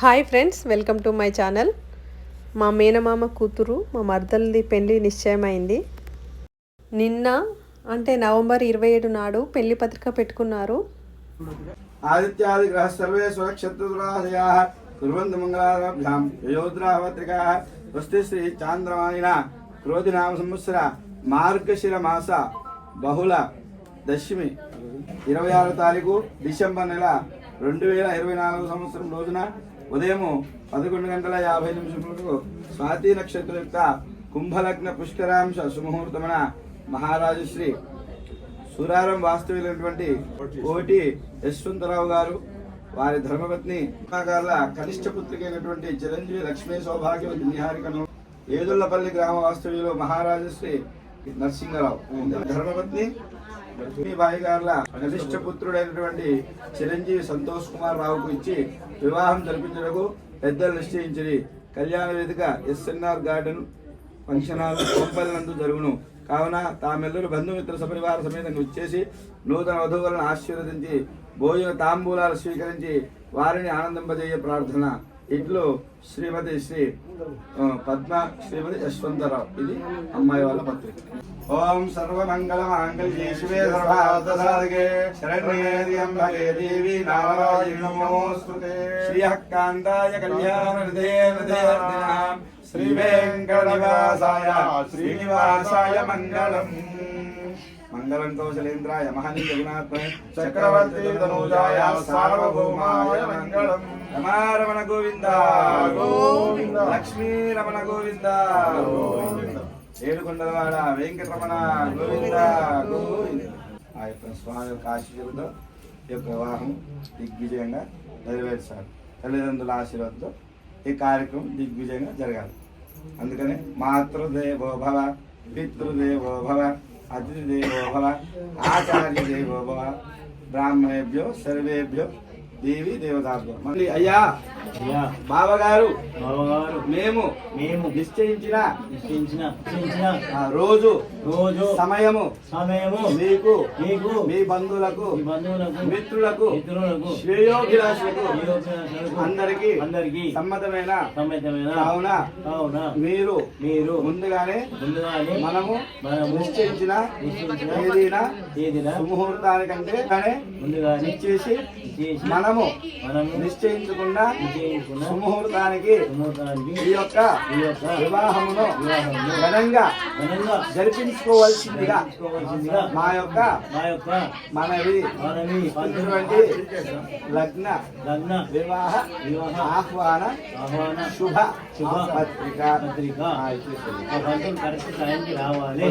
Hi friends welcome to my channel మా మేనమామ కూతురు మా మర్దల్ది పెళ్ళి నిశ్చయమైంది. నిన్న అంటే నవంబర్ ఇరవై ఏడు నాడు పెళ్ళి పత్రిక పెట్టుకున్నారు. ఆదిత్యాది గ్రహ సర్వే సురక్షత్రురాశయా కుర్వంతు మంగళాభ్యాం యయోద్రావత్రికా స్వస్తి శ్రీ చాంద్రమానిన క్రోధి నామ సంవత్సర మార్గశిర మాస బహుళ దశమి ఇరవై ఆరో తారీఖు డిసెంబర్ నెల రెండు వేల ఇరవై నాలుగు సంవత్సరం రోజున ఉదయం పదకొండు గంటల యాభై నిమిషములకు స్వాతి నక్షత్రం యొక్క కుంభలగ్న పుష్కరాంశ సుముహూర్తమున మహారాజు శ్రీ సురారం వాస్తవ్యులైనటువంటి కోటి యశ్వంతరావు గారు వారి ధర్మపత్ని గారుల కనిష్ట పుత్రికైనటువంటి చిరంజీవి లక్ష్మీ సౌభాగ్యవతి నిహారికను ఏదుళ్ళపల్లి గ్రామ వాస్తవ్యులు మహారాజశ్రీ నరసింహరావు ధర్మపత్ని లక్ష్మీబాయి గారుల కనిష్ట పుత్రుడైనటువంటి చిరంజీవి సంతోష్ కుమార్ రావుకు ఇచ్చి వివాహం జరిపించడకు పెద్దలు నిశ్చయించి కళ్యాణ వేదిక SNR garden function hall Kompally నందు జరుగును. కావున తామెల్లరూ బంధుమిత్ర సపరివార సమేతంగా వచ్చేసి నూతన వధువులను ఆశీర్వదించి భోజన తాంబూలాలు స్వీకరించి వారిని ఆనందింపజేయ ప్రార్థన. ఇట్లు శ్రీమతి శ్రీ పద్మ శ్రీమతి యశ్వంతరావు. ఇది అమ్మాయి వాళ్ళ పత్రిక. ఓం సర్వమంగళ మాంగళ్యే శివే సర్వార్థసాధకే శరణ్యే త్ర్యంబకే దేవి నారాయణి నమోస్తుతే శ్రీయః కాంతాయ కళ్యాణ హృదయ శ్రీ వెంకటనివాసాయ శ్రీనివాసాయ మంగళం. కౌశలేంద్రాయ మహనీయ గుణాత్మయ చక్రవర్తి తనూజాయ సార్వభౌమాయ మంగళం రమారమణ గోవింద గోవింద లక్ష్మీ రమణ గోవింద గోవింద ఏడుకొండలవాడ వెంకటరమణ గోవింద గోవింద ఆ యొక్క స్వామి యొక్క ఆశీర్వాదంతో ఈ యొక్క వివాహం దిగ్విజయంగా నెరవేర్చారు తల్లిదండ్రుల ఆశీర్వాదంతో ఈ కార్యక్రమం దిగ్విజయంగా జరగాలి. అందుకని మాతృదేవో భవ అతిథి భవ అతిథిదేవో భవ ఆచార్య దేవో భవ బ్రాహ్మణేభ్యో సర్వేభ్యో దేవి దేవతాభ్యో. మళ్ళీ అయ్యా అయ్యా బావగారు. బావగారు. మేము మేము నిశ్చయించిన నిశ్చయించిన నిశ్చయించిన ఆ రోజు రోజు సమయము సమయము మీకు మీకు మీ బంధువులకు బంధువులకు మిత్రులకు మిత్రులకు శ్రేయోభిలాషులకు అందరికీ అందరికీ సమ్మతమైన సమ్మతమైన కావున కావున మీరు మీరు ముందుగానే ముందుగానే మనము మనము నిశ్చయించిన నిశ్చయించిన ఏదైనా ఏదిన సుముహూర్తానికంటే కానీ ముందుగానే చేసి చేసి మనము మనము నిశ్చయించకుండా సుముహూర్తానికి ఈ యొక్క ఈ యొక్క వివాహమును ఘనంగా జరిపించుకోవాల్సిందిగా మా యొక్క మా యొక్క మనవి మనవి లగ్న లగ్న వివాహ వివాహ ఆహ్వాన ఆహ్వాన శుభ శుభ పత్రిక పత్రిక కరెక్ట్ టైంకి రావాలి.